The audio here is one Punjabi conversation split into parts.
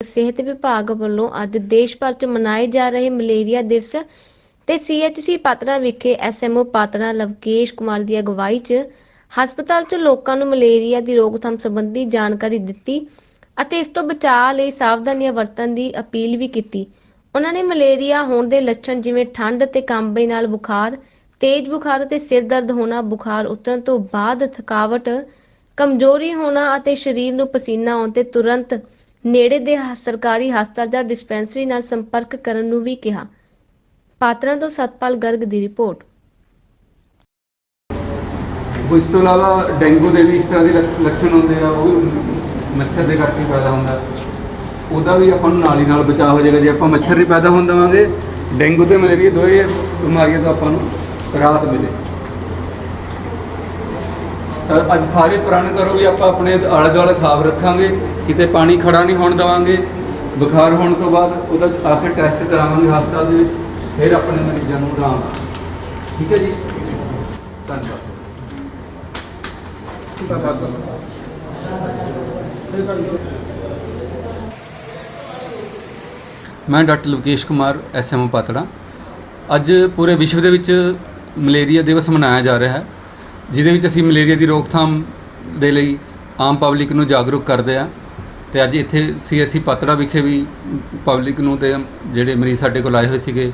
ਸਿਹਤ ਵਿਭਾਗ ਵੱਲੋਂ ਅੱਜ ਦੇਸ਼ ਭਰ 'ਚ ਮਨਾਏ ਜਾ ਰਹੇ ਮਲੇਰੀਆ ਦਿਵਸ ਤੇ ਸੀਐਚਸੀ ਪਾਤੜਾ ਵਿਖੇ ਐਸਐਮਓ ਪਾਤੜਾ ਲਵਕੇਸ਼ ਕੁਮਾਰ ਦੀ ਅਗਵਾਈ 'ਚ ਹਸਪਤਾਲ 'ਚ ਲੋਕਾਂ ਨੂੰ ਮਲੇਰੀਆ ਦੀ ਰੋਕਥਾਮ ਸੰਬੰਧੀ ਜਾਣਕਾਰੀ ਦਿੱਤੀ ਅਤੇ ਇਸ ਤੋਂ ਬਚਾਅ ਲਈ ਸਾਵਧਾਨੀਆਂ ਵਰਤਣ ਦੀ ਅਪੀਲ ਵੀ ਕੀਤੀ। ਉਹਨਾਂ ਨੇ ਮਲੇਰੀਆ ਹੋਣ ਦੇ ਲੱਛਣ ਜਿਵੇਂ ਠੰਡ ਤੇ ਕੰਬੇ ਨਾਲ ਬੁਖਾਰ, ਤੇਜ਼ ਬੁਖਾਰ ਅਤੇ ਸਿਰ ਦਰਦ ਹੋਣਾ, ਬੁਖਾਰ ਉਤਰਨ ਤੋਂ ਬਾਅਦ ਥਕਾਵਟ, ਕਮਜ਼ੋਰੀ ਹੋਣਾ ਅਤੇ ਸਰੀਰ ਨੂੰ ਪਸੀਨਾ ਆਉਣ ਤੇ ਤੁਰੰਤ ਨੇੜੇ ਦੇ ਸਰਕਾਰੀ ਹਸਪਤਾਲ ਜਾਂ ਡਿਸਪੈਂਸਰੀ ਨਾਲ ਸੰਪਰਕ ਕਰਨ ਨੂੰ ਵੀ ਕਿਹਾ। ਪਾਤਰਾਂ ਤੋਂ ਸਤਪਾਲ ਗਰਗ ਦੀ ਰਿਪੋਰਟ। ਇਸ ਤੋਂ ਇਲਾਵਾ ਡੇਂਗੂ ਦੇ ਵੀ ਇਸ ਤਰ੍ਹਾਂ ਦੇ ਲੱਕ- ਲੱਛਣ ਹੁੰਦੇ ਆ, ਉਹ ਮੱਛਰ ਦੇ ਕਰਕੇ ਪੈਦਾ ਹੁੰਦਾ। ਉਹਦਾ ਵੀ ਆਪਾਂ ਨੂੰ ਨਾਲ ਹੀ ਨਾਲ ਬਚਾਅ ਹੋ ਜਾਏਗਾ। ਜੇ ਆਪਾਂ ਮੱਛਰ ਨਹੀਂ ਪੈਦਾ ਹੋਣ ਦੇਵਾਂਗੇ, ਡੇਂਗੂ ਤੇ ਮਲੇਰੀਆ ਦੋਏ ਬਿਮਾਰੀਆਂ ਤੋਂ ਆਪਾਂ ਨੂੰ ਰਾਹਤ ਮਿਲੇ। ਤਾਂ ਅੱਜ ਸਾਰੇ ਪ੍ਰਣ ਕਰੋ ਵੀ ਆਪਾਂ ਆਪਣੇ ਆਲੇ ਦੁਆਲੇ ਸਾਫ਼ ਰੱਖਾਂਗੇ, ਕਿਤੇ ਪਾਣੀ ਖੜਾ ਨਹੀਂ ਹੋਣ ਦੇਵਾਂਗੇ, ਬੁਖਾਰ ਹੋਣ ਤੋਂ ਬਾਅਦ ਉਹਦਾ ਆ ਕੇ ਟੈਸਟ ਕਰਾਵਾਂਗੇ ਹਸਪਤਾਲ ਦੇ ਵਿੱਚ, ਫਿਰ ਆਪਣੇ ਮਰੀਜ਼ਾਂ ਨੂੰ ਆਰਾਮ ਠੀਕ ਹੈ ਜੀ? ਧੰਨਵਾਦ। ਮੈਂ ਡਾਕਟਰ ਲਵਕੇਸ਼ ਕੁਮਾਰ ਐਸਐਮਓ ਪਾਤੜਾ। ਅੱਜ ਪੂਰੇ ਵਿਸ਼ਵ ਦੇ ਵਿੱਚ ਮਲੇਰੀਆ ਦਿਵਸ ਮਨਾਇਆ ਜਾ ਰਿਹਾ ਹੈ। ਜਿਹਦੇ ਵਿੱਚ ਅਸੀਂ ਮਲੇਰੀਆ ਦੀ ਰੋਕਥਾਮ ਦੇ ਲਈ ਆਮ ਪਬਲਿਕ ਨੂੰ ਜਾਗਰੂਕ ਕਰਦੇ ਆ। ਤੇ ਅੱਜ ਇੱਥੇ ਸੀਐਸਸੀ ਪਾਤੜਾ ਵਿਖੇ ਵੀ ਪਬਲਿਕ ਨੂੰ ਤੇ ਜਿਹੜੇ ਮਰੀਜ਼ ਸਾਡੇ ਕੋਲ ਆਏ ਹੋਏ ਸੀਗੇ,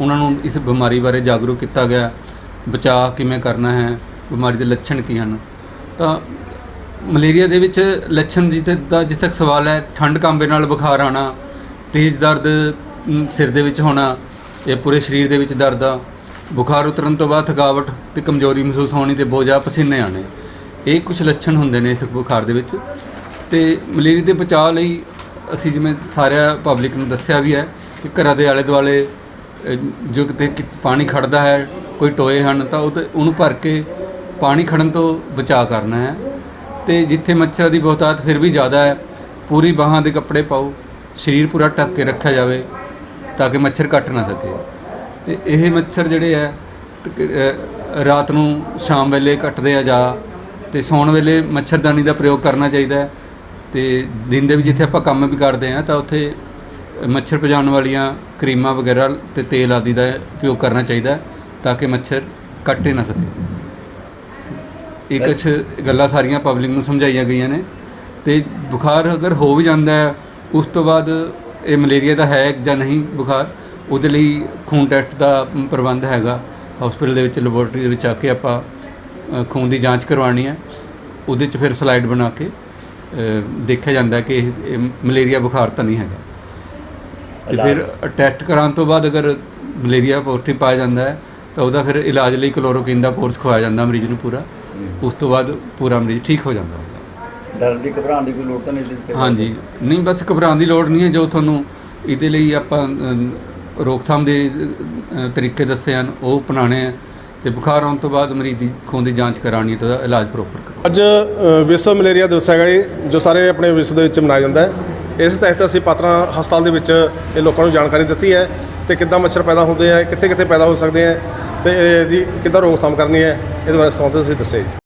ਉਹਨਾਂ ਨੂੰ ਇਸ ਬਿਮਾਰੀ ਬਾਰੇ ਜਾਗਰੂਕ ਕੀਤਾ ਗਿਆ। ਬਚਾਅ ਕਿਵੇਂ ਕਰਨਾ ਹੈ, ਬਿਮਾਰੀ ਦੇ ਲੱਛਣ ਕੀ ਹਨ? ਤਾਂ ਮਲੇਰੀਆ ਦੇ ਵਿੱਚ ਲੱਛਣ ਜਿੱਥੇ ਦਾ ਜਿੱਥੇ ਤੱਕ ਸਵਾਲ ਹੈ, ਠੰਡ ਕੰਬੇ ਨਾਲ ਬੁਖਾਰ ਆਣਾ ਤੇਜ਼ ਦਰਦ ਸਿਰ ਦੇ ਵਿੱਚ ਹੋਣਾ, ਇਹ ਪੂਰੇ ਸਰੀਰ ਦੇ ਵਿੱਚ ਦਰਦ ਆ। ਬੁਖਾਰ ਉਤਰਨ ਤੋਂ ਬਾਅਦ ਥਕਾਵਟ ਤੇ ਕਮਜ਼ੋਰੀ ਮਹਿਸੂਸ ਹੋਣੀ ਤੇ ਬਹੁਤ ਜ਼ਿਆਦਾ ਪਸੀਨੇ ਆਣੇ ਇਹ ਕੁਝ ਲੱਛਣ ਹੁੰਦੇ ਨੇ ਇਸ ਬੁਖਾਰ ਦੇ ਵਿੱਚ। ਤੇ ਮਲੇਰੀਆ ਦੇ ਬਚਾਅ ਲਈ ਅਸੀਂ ਜਿਵੇਂ ਸਾਰਿਆਂ ਪਬਲਿਕ ਨੂੰ ਦੱਸਿਆ ਵੀ ਹੈ ਕਿ ਘਰਾਂ ਦੇ ਆਲੇ ਦੁਆਲੇ ਜੋ ਕਿਤੇ ਪਾਣੀ ਖੜਦਾ ਹੈ, ਕੋਈ ਟੋਏ ਹਨ, ਤਾਂ ਉਹ ਤੇ ਉਹਨੂੰ ਭਰ ਕੇ ਪਾਣੀ ਖੜਨ ਤੋਂ ਬਚਾਅ ਕਰਨਾ ਹੈ। ਤੇ ਜਿੱਥੇ ਮੱਛਰ ਦੀ ਬਹੁਤਾਤ ਫਿਰ ਵੀ ਜ਼ਿਆਦਾ ਹੈ, ਪੂਰੀ ਬਾਹਾਂ ਦੇ ਕੱਪੜੇ ਪਾਓ, ਸਰੀਰ ਪੂਰਾ ਢੱਕ ਕੇ ਰੱਖਿਆ ਜਾਵੇ ਤਾਂ ਕਿ ਮੱਛਰ ਕੱਟ ਨਾ ਸਕੇ। ਤੇ ਇਹ ਮੱਛਰ ਜਿਹੜੇ ਹੈ ਰਾਤ ਨੂੰ ਸ਼ਾਮ ਵੇਲੇ ਕੱਟਦੇ ਆ ਜਾ ਤੇ ਸੌਣ ਵੇਲੇ ਮੱਛਰਦਾਨੀ ਦਾ ਪ੍ਰਯੋਗ ਕਰਨਾ ਚਾਹੀਦਾ ਹੈ। ਤੇ ਦਿਨ ਦੇ ਵਿੱਚ ਜਿੱਥੇ ਆਪਾਂ ਕੰਮ ਵੀ ਕਰਦੇ ਆ ਤਾਂ ਉੱਥੇ ਮੱਛਰ ਭਜਾਉਣ ਵਾਲੀਆਂ ਕਰੀਮਾਂ ਵਗੈਰਾ ਤੇ ਤੇਲ ਆਦਿ ਦਾ ਉਪਯੋਗ ਕਰਨਾ ਚਾਹੀਦਾ ਤਾਂ ਕਿ ਮੱਛਰ ਕੱਟੇ ਨਾ ਸਕੇ। ਇਹ ਕੁਛ ਗੱਲਾਂ ਸਾਰੀਆਂ ਪਬਲਿਕ ਨੂੰ ਸਮਝਾਈਆਂ ਗਈਆਂ ਨੇ। ਤੇ ਬੁਖਾਰ ਅਗਰ ਹੋ ਵੀ ਜਾਂਦਾ ਹੈ, ਉਸ ਤੋਂ ਬਾਅਦ ਇਹ ਮਲੇਰੀਆ ਦਾ ਹੈ ਜਾਂ ਨਹੀਂ ਬੁਖਾਰ ਉਹਦੇ ਲਈ ਖੂਨ ਟੈਸਟ ਦਾ ਪ੍ਰਬੰਧ ਹੈਗਾ। ਹਸਪੀਟਲ ਦੇ ਵਿੱਚ ਲੈਬੋਰੇਟਰੀ ਦੇ ਵਿੱਚ ਆ ਕੇ ਆਪਾਂ ਖੂਨ ਦੀ ਜਾਂਚ ਕਰਵਾਉਣੀ ਹੈ। ਉਹਦੇ 'ਚ ਫਿਰ ਸਲਾਈਡ ਬਣਾ ਕੇ ਦੇਖਿਆ ਜਾਂਦਾ ਕਿ ਇਹ ਮਲੇਰੀਆ ਬੁਖਾਰ ਤਾਂ ਨਹੀਂ ਹੈਗਾ। ਤੇ ਫਿਰ ਟੈਸਟ ਕਰਾਉਣ ਤੋਂ ਬਾਅਦ ਅਗਰ ਮਲੇਰੀਆ ਪੋਜ਼ਿਟਿਵ ਪਾਇਆ ਜਾਂਦਾ ਹੈ ਤਾਂ ਉਹਦਾ ਫਿਰ ਇਲਾਜ ਲਈ ਕਲੋਰੋਕਿਨ ਦਾ ਕੋਰਸ ਖਵਾਇਆ ਜਾਂਦਾ ਮਰੀਜ਼ ਨੂੰ ਪੂਰਾ। ਉਸ ਤੋਂ ਬਾਅਦ ਪੂਰਾ ਮਰੀਜ਼ ਠੀਕ ਹੋ ਜਾਂਦਾ ਹੈ ਡਰ ਦੀ ਘਬਰਾਉਣ ਦੀ ਕੋਈ ਲੋੜ ਤਾਂ ਨਹੀਂ ਦਿੱਤੀ ਹਾਂਜੀ। ਨਹੀਂ ਬਸ ਘਬਰਾਉਣ ਦੀ ਲੋੜ ਨਹੀਂ ਹੈ। ਜੋ ਤੁਹਾਨੂੰ ਇਹਦੇ ਲਈ ਆਪਾਂ ਰੋਕਥਾਮ ਦੇ ਤਰੀਕੇ ਦੱਸੇ ਹਨ, ਉਹ ਅਪਣਾਉਣੇ ਆ ਤੇ ਬੁਖਾਰ ਆਉਣ ਤੋਂ ਬਾਅਦ ਮਰੀਜ਼ ਦੀ ਖੂਨ ਦੀ ਜਾਂਚ ਕਰਾਉਣੀ ਹੈ ਤੇ ਉਹਦਾ ਇਲਾਜ ਪ੍ਰੋਪਰ ਕਰਵਾਉਣਾ ਅੱਜ ਵਿਸ਼ਵ ਮਲੇਰੀਆ ਦਿਵਸ ਹੈਗਾ ਜੀ, ਜੋ ਸਾਰੇ ਆਪਣੇ ਵਿਸ਼ਵ ਦੇ ਵਿੱਚ ਮਨਾਇਆ ਜਾਂਦਾ ਹੈ। ਇਸ ਤਹਿਤ ਅਸੀਂ ਪਾਤਰਾ ਹਸਪਤਾਲ ਦੇ ਵਿੱਚ ਇਹ ਲੋਕਾਂ ਨੂੰ ਜਾਣਕਾਰੀ ਦਿੱਤੀ ਹੈ ਤੇ ਕਿੱਦਾਂ ਮੱਛਰ ਪੈਦਾ ਹੁੰਦੇ ਆ ਕਿੱਥੇ ਕਿੱਥੇ ਪੈਦਾ ਹੋ ਸਕਦੇ ਆ ਤੇ ਇਹਦੀ ਕਿੱਦਾਂ ਰੋਕਥਾਮ ਕਰਨੀ ਹੈ, ਇਹਦੇ ਬਾਰੇ ਸੰਬੰਧਿਤ ਅਸੀਂ ਦੱਸਿਆ ਜੀ।